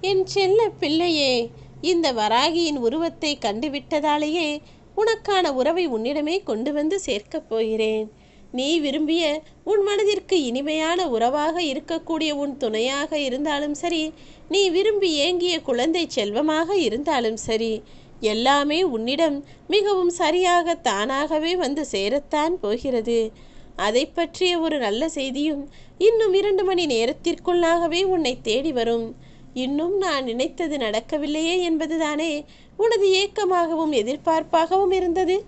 என் செல்ல பிள்ளையே இந்த வராகியின் உருவத்தை கண்டுவிட்டதாலேயே உனக்கான உறவை உன்னிடமே கொண்டு வந்து சேர்க்கப் போகிறேன். நீ விரும்பிய உன் மனதிற்கு இனிமையான உறவாக இருக்கக்கூடிய உன் துணையாக இருந்தாலும் சரி நீ விரும்பி ஏங்கிய குழந்தை செல்வமாக இருந்தாலும் சரி எல்லாமே உன்னிடம் மிகவும் சரியாக தானாகவே வந்து சேரத்தான் போகிறது. அதை பற்றிய ஒரு நல்ல செய்தியும் இன்னும் இரண்டு மணி நேரத்திற்குள்ளாகவே உன்னை தேடி வரும். இன்னும் நான் நினைத்தது நடக்கவில்லையே என்பதுதானே உனது ஏக்கமாகவும் எதிர்பார்ப்பாகவும் இருந்தது?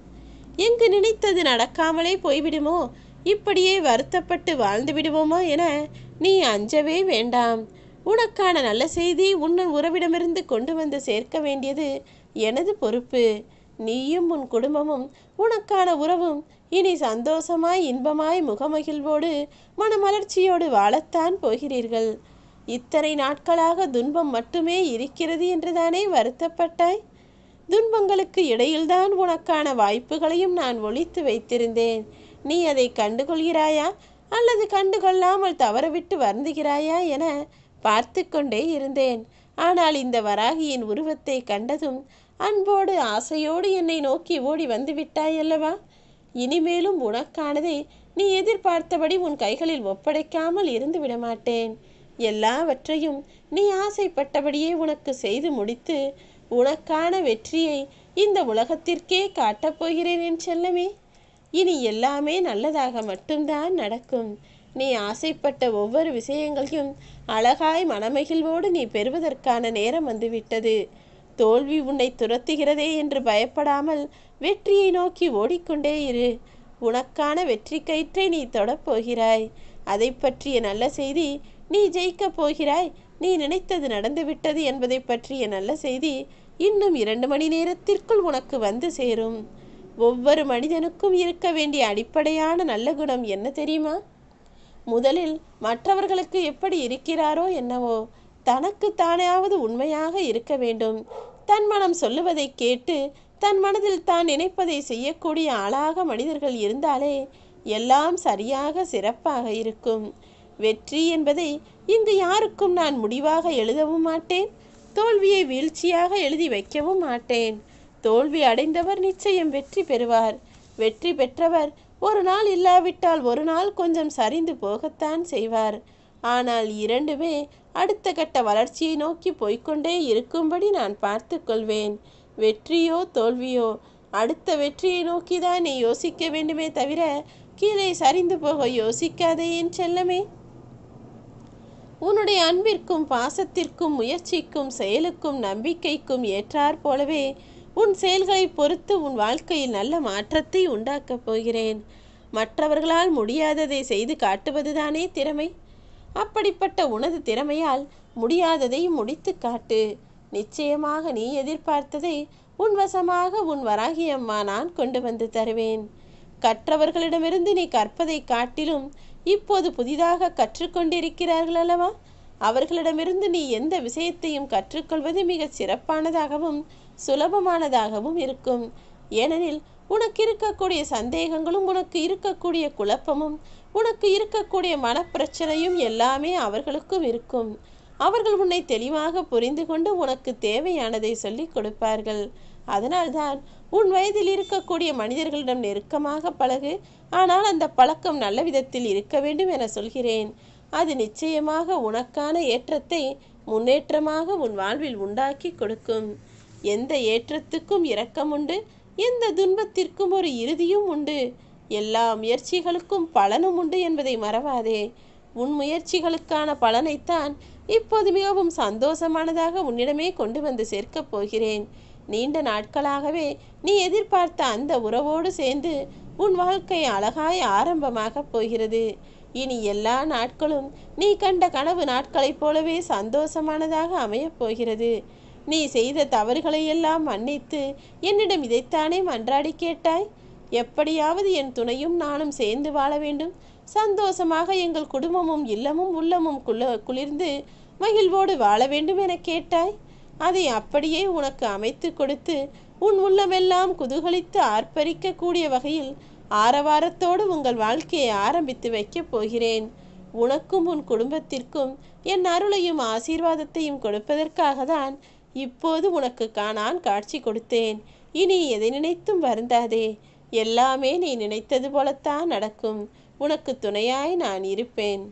எங்கு நினைத்தது நடக்காமலே போய்விடுமோ? இப்படியே வருத்தப்பட்டு வாழ்ந்து விடுவோமோ என நீ அஞ்சவே வேண்டாம். உனக்கான நல்ல செய்தி உன்னன் உறவிடமிருந்து கொண்டு வந்து சேர்க்க வேண்டியது எனது பொறுப்பு. நீயும் உன் குடும்பமும் உனக்கான உறவும் இனி சந்தோஷமாய் இன்பமாய் முகமகிழ்வோடு மனமலர்ச்சியோடு வாழத்தான் போகிறீர்கள். இத்தனை நாட்களாக துன்பம் மட்டுமே இருக்கிறது என்றுதானே வருத்தப்பட்டாய்? துன்பங்களுக்கு இடையில்தான் உனக்கான வாய்ப்புகளையும் நான் ஒழித்து வைத்திருந்தேன். நீ அதை கண்டுகொள்கிறாயா? அல்லது கண்டுகொள்ளாமல் தவறவிட்டு வருந்துகிறாயா என பார்த்து கொண்டே இருந்தேன். ஆனால் இந்த வராகியின் உருவத்தை கண்டதும் அன்போடு ஆசையோடு என்னை நோக்கி ஓடி வந்து அல்லவா இனிமேலும் உனக்கானதை நீ எதிர்பார்த்தபடி உன் கைகளில் ஒப்படைக்காமல் இருந்து விடமாட்டேன் எல்லாவற்றையும் நீ ஆசைப்பட்டபடியே உனக்கு செய்து முடித்து உனக்கான வெற்றியை இந்த உலகத்திற்கே காட்டப் போகிறேன் என் செல்லமே. இனி எல்லாமே நல்லதாக மட்டும்தான் நடக்கும். நீ ஆசைப்பட்ட ஒவ்வொரு விஷயங்களையும் அழகாய் மனமகிழ்வோடு நீ பெறுவதற்கான நேரம் வந்துவிட்டது. தோல்வி உன்னை துரத்துகிறதே என்று பயப்படாமல் வெற்றியை நோக்கி ஓடிக்கொண்டே இரு. உனக்கான வெற்றி கயிற்றை நீ தொடப் போகிறாய் அதை பற்றிய நல்ல செய்தி நீ ஜெயிக்கப் போகிறாய். நீ நினைத்தது நடந்துவிட்டது என்பதை பற்றிய நல்ல செய்தி இன்னும் இரண்டு மணி நேரத்திற்குள் உனக்கு வந்து சேரும். ஒவ்வொரு மனிதனுக்கும் இருக்க வேண்டிய அடிப்படையான நல்ல குணம் என்ன தெரியுமா? முதலில் மற்றவர்களுக்கு எப்படி இருக்கிறாரோ என்னவோ தனக்கு தானாவது உண்மையாக இருக்க வேண்டும். தன் மனம் சொல்லுவதை கேட்டு தன் மனதில் தான் நினைப்பதை செய்யக்கூடிய ஆளாக மனிதர்கள் இருந்தாலே எல்லாம் சரியாக சிறப்பாக இருக்கும். வெற்றி என்பதை இங்கு யாருக்கும் நான் முடிவாக எழுதவும் மாட்டேன். தோல்வியை வீழ்ச்சியாக எழுதி வைக்கவும் மாட்டேன். தோல்வி அடைந்தவர் நிச்சயம் வெற்றி பெறுவார். வெற்றி பெற்றவர் ஒரு நாள் இல்லாவிட்டால் ஒரு நாள் கொஞ்சம் சரிந்து போகத்தான் செய்வார். ஆனால் இரண்டுமே அடுத்த கட்ட வளர்ச்சியை நோக்கி போய்க்கொண்டே இருக்கும்படி நான் பார்த்து கொள்வேன். வெற்றியோ தோல்வியோ? அடுத்த வெற்றியை நோக்கிதான் நீ யோசிக்க வேண்டுமே தவிர கீழே சரிந்து போக யோசிக்காதே என் செல்லமே. உன்னுடைய அன்பிற்கும் பாசத்திற்கும் முயற்சிக்கும் செயலுக்கும் நம்பிக்கைக்கும் ஏற்றாற் போலவே உன் செயல்களை பொறுத்து உன் வாழ்க்கையில் நல்ல மாற்றத்தை உண்டாக்கப் போகிறேன். மற்றவர்களால் முடியாததை செய்து காட்டுவதுதானே திறமை? அப்படிப்பட்ட உனது திறமையால் முடியாததை முடித்து காட்டு. நிச்சயமாக நீ எதிர்பார்த்ததை உன் வசமாக உன் வராகியம்மா நான் கொண்டு வந்து தருவேன். கற்றவர்களிடமிருந்து நீ கற்பதை காட்டிலும் இப்போது புதிதாக கற்றுக்கொண்டிருக்கிறார்கள் அல்லவா? அவர்களிடமிருந்து நீ எந்த விஷயத்தையும் கற்றுக்கொள்வது மிக சிறப்பானதாகவும் சுலபமானதாகவும் இருக்கும். ஏனெனில் உனக்கு இருக்கக்கூடிய சந்தேகங்களும் உனக்கு இருக்கக்கூடிய குழப்பமும் உனக்கு இருக்கக்கூடிய மனப்பிரச்சனையும் எல்லாமே அவர்களுக்கும் இருக்கும். அவர்கள் உன்னை தெளிவாக புரிந்து கொண்டு உனக்கு தேவையானதை சொல்லிக் கொடுப்பார்கள். அதனால்தான் உன் வயதில் இருக்கக்கூடிய மனிதர்களிடம் நெருக்கமாக பழகு. ஆனால் அந்த பழக்கம் நல்ல விதத்தில் இருக்க வேண்டும் என சொல்கிறேன். அது நிச்சயமாக உனக்கான ஏற்றத்தை முன்னேற்றமாக உன் வாழ்வில் உண்டாக்கி கொடுக்கும். எந்த ஏற்றத்துக்கும் இரக்கம் உண்டு எந்த துன்பத்திற்கும் ஒரு இறுதியும் உண்டு. எல்லா முயற்சிகளுக்கும் பலனும் உண்டு என்பதை மறவாதே. உன் முயற்சிகளுக்கான பலனைத்தான் இப்போது மிகவும் சந்தோஷமானதாக உன்னிடமே கொண்டு வந்து சேர்க்கப் போகிறேன். நீண்ட நாட்களாகவே நீ எதிர்பார்த்த அந்த உறவோடு சேர்ந்து உன் வாழ்க்கை அழகாய் ஆரம்பமாகப் போகிறது. இனி எல்லா நாட்களும் நீ கண்ட கனவு நாட்களைப் போலவே சந்தோஷமானதாக அமையப் போகிறது. நீ செய்த தவறுகளை எல்லாம் மன்னித்து என்னிடம் இதைத்தானே மன்றாடி கேட்டாய்? எப்படியாவது என் துணையும் நானும் சேர்ந்து வாழ வேண்டும். சந்தோஷமாக எங்கள் குடும்பமும் இல்லமும் உள்ளமும் குள குளிர்ந்து மகிழ்வோடு வாழ வேண்டும் என கேட்டாய். அதை அப்படியே உனக்கு அமைத்து கொடுத்து உன் உள்ளமெல்லாம் குதூகலித்து ஆர்ப்பரிக்கக்கூடிய வகையில் ஆரவாரத்தோடு உங்கள் வாழ்க்கையை ஆரம்பித்து வைக்கப் போகிறேன். உனக்கும் உன் குடும்பத்திற்கும் என் அருளையும் ஆசீர்வாதத்தையும் கொடுப்பதற்காக தான் இப்போது உனக்கு நான் காட்சி கொடுத்தேன். இனி எதை நினைத்தும் வருந்தாதே. எல்லாமே நீ நினைத்தது போலத்தான் நடக்கும். உனக்கு துணையாய் நான் இருப்பேன்.